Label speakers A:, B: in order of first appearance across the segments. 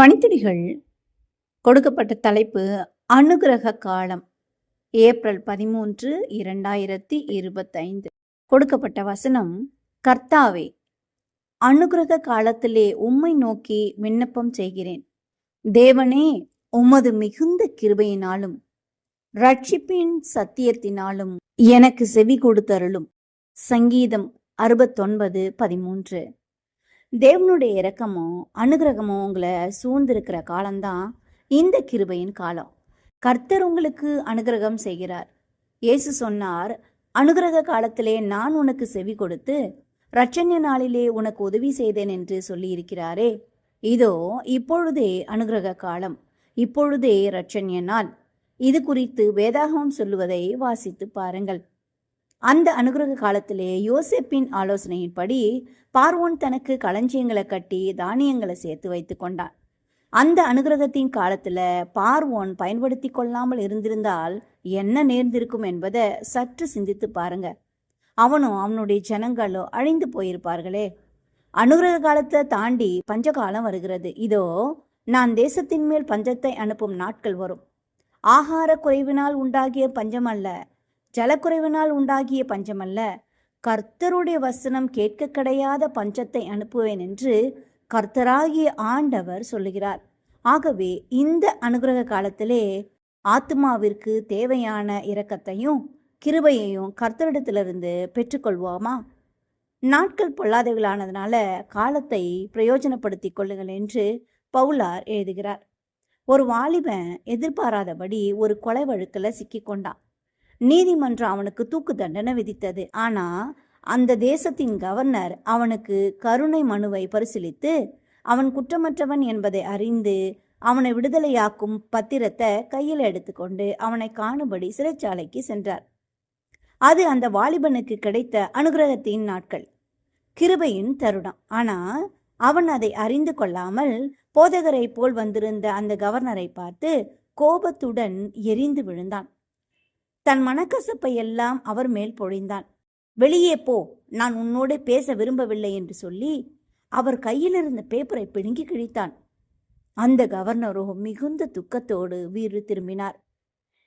A: பணித்துளிகள் கொடுக்கப்பட்ட தலைப்பு அனுகிரக காலம் ஏப்ரல் பதிமூன்று இரண்டாயிரத்தி இருபத்தைந்து. கொடுக்கப்பட்ட வசனம் கர்த்தாவே அனுகிரக காலத்திலே உம்மை நோக்கி விண்ணப்பம் செய்கிறேன். தேவனே உமது மிகுந்த கிருபையினாலும் ரட்சிப்பின் சத்தியத்தினாலும் எனக்கு செவி கொடுத்தருளும். சங்கீதம் அறுபத்தொன்பது பதிமூன்று. தேவனுடைய இரக்கமும் அனுகிரகமும் உங்களை சூழ்ந்திருக்கிற காலம்தான் இந்த கிருபையின் காலம். கர்த்தர் உங்களுக்கு அனுகிரகம் செய்கிறார். இயேசு சொன்னார் அனுகிரக காலத்திலே நான் உனக்கு செவி கொடுத்து இரட்சண்ய நாளிலே உனக்கு உதவி செய்தேன் என்று சொல்லியிருக்கிறாரே. இதோ இப்பொழுதே அனுகிரக காலம். இப்பொழுதே ரட்சண்ய நாள். இது குறித்து வேதாகமம் சொல்லுவதை வாசித்து பாருங்கள். அந்த அனுகிரக காலத்திலே யோசேப்பின் ஆலோசனையின்படி பார்வோன் தனக்கு களஞ்சியங்களை கட்டி தானியங்களை சேர்த்து வைத்து கொண்டான். அந்த அனுகிரகத்தின் காலத்தில் பார்வோன் பயன்படுத்தி கொள்ளாமல் இருந்திருந்தால் என்ன நேர்ந்திருக்கும் என்பதை சற்று சிந்தித்து பாருங்க. அவனும் அவனுடைய ஜனங்களும் அழிந்து போயிருப்பார்களே. அனுகிரக காலத்தை தாண்டி பஞ்சகாலம் வருகிறது. இதோ நான் தேசத்தின் மேல் பஞ்சத்தை அனுப்பும் நாட்கள் வரும். ஆகார குறைவினால் உண்டாகிய பஞ்சம் அல்ல ஜலக்குறைவினால் உண்டாகிய பஞ்சமல்ல. கர்த்தருடைய வசனம் கேட்க கிடையாத பஞ்சத்தை அனுப்புவேன் என்று கர்த்தராகிய ஆண்டவர் சொல்லுகிறார். ஆகவே இந்த அனுகிரக காலத்திலே ஆத்மாவிற்கு தேவையான இரக்கத்தையும் கிருபையையும் கர்த்தரிடத்திலிருந்து பெற்றுக்கொள்வோமா? நாட்கள் பொல்லாதவர்களானதுனால காலத்தை பிரயோஜனப்படுத்திக் கொள்ளுங்கள் என்று பவுலார் எழுதுகிறார். ஒரு வாலிபன் எதிர்பாராதபடி ஒரு கொலை வழக்கில் சிக்கிக்கொண்டான் நீதிமன்றம் அவனுக்கு தூக்கு தண்டனை விதித்தது. ஆனால் அந்த தேசத்தின் கவர்னர் அவனுக்கு கருணை மனுவை பரிசீலித்து அவன் குற்றமற்றவன் என்பதை அறிந்து அவனை விடுதலையாக்கும் பத்திரத்தை கையில் எடுத்துக்கொண்டு அவனை காணும்படி சிறைச்சாலைக்கு சென்றார். அது அந்த வாலிபனுக்கு கிடைத்த அனுகிரகத்தின் நாட்கள். கிருபையின் தருணம். ஆனால் அவன் அதை அறிந்து கொள்ளாமல் போதகரை போல் வந்திருந்த அந்த கவர்னரை பார்த்து கோபத்துடன் எரிந்து விழுந்தான். தன் மனக்கசப்பை எல்லாம் அவர் மேல் பொழிந்தான். வெளியே போ நான் உன்னோடு பேச விரும்பவில்லை என்று சொல்லி அவர் கையிலிருந்த பேப்பரை பிடுங்கி கிழித்தான். அந்த கவர்னரோ மிகுந்த துக்கத்தோடு வீறு திரும்பினார்.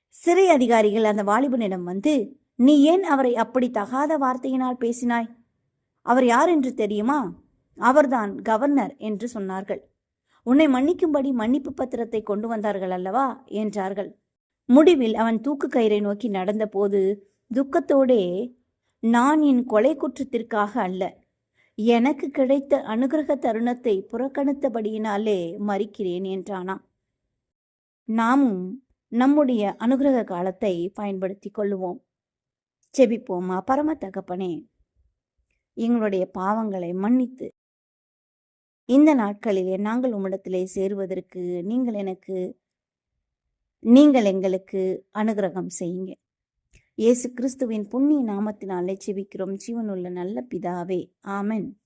A: சிறை அதிகாரிகள் அந்த வாலிபனிடம் வந்து நீ ஏன் அவரை அப்படி தகாத வார்த்தையினால் பேசினாய்? அவர் யார் என்று தெரியுமா? அவர்தான் கவர்னர் என்று சொன்னார்கள். உன்னை மன்னிக்கும்படி மன்னிப்பு பத்திரத்தை கொண்டு வந்தார்கள் அல்லவா? என்றார்கள். முடிவில் அவன் தூக்கு கயிறை நோக்கி நடந்தபோது துக்கத்தோடே நான் என் கொலை குற்றத்திற்காக அல்ல. எனக்கு கிடைத்த அனுகிரக தருணத்தை புறக்கணித்தபடியினாலே மறிக்கிறேன் என்றானாம். நாமும் நம்முடைய அனுகிரக காலத்தை பயன்படுத்தி கொள்ளுவோம். செபிப்போமா? பரம தகப்பனே எங்களுடைய பாவங்களை மன்னித்து இந்த நாட்களிலே நாங்கள் உம்மிடத்திலே சேருவதற்கு நீங்கள் எனக்கு நீங்கள் எங்களுக்கு அனுகிரகம் செய்யுங்க. இயேசு கிறிஸ்துவின் புண்ணிய நாமத்தினாலே செபிக்கிறோம். ஜீவனுள்ள நல்ல பிதாவே. ஆமன்.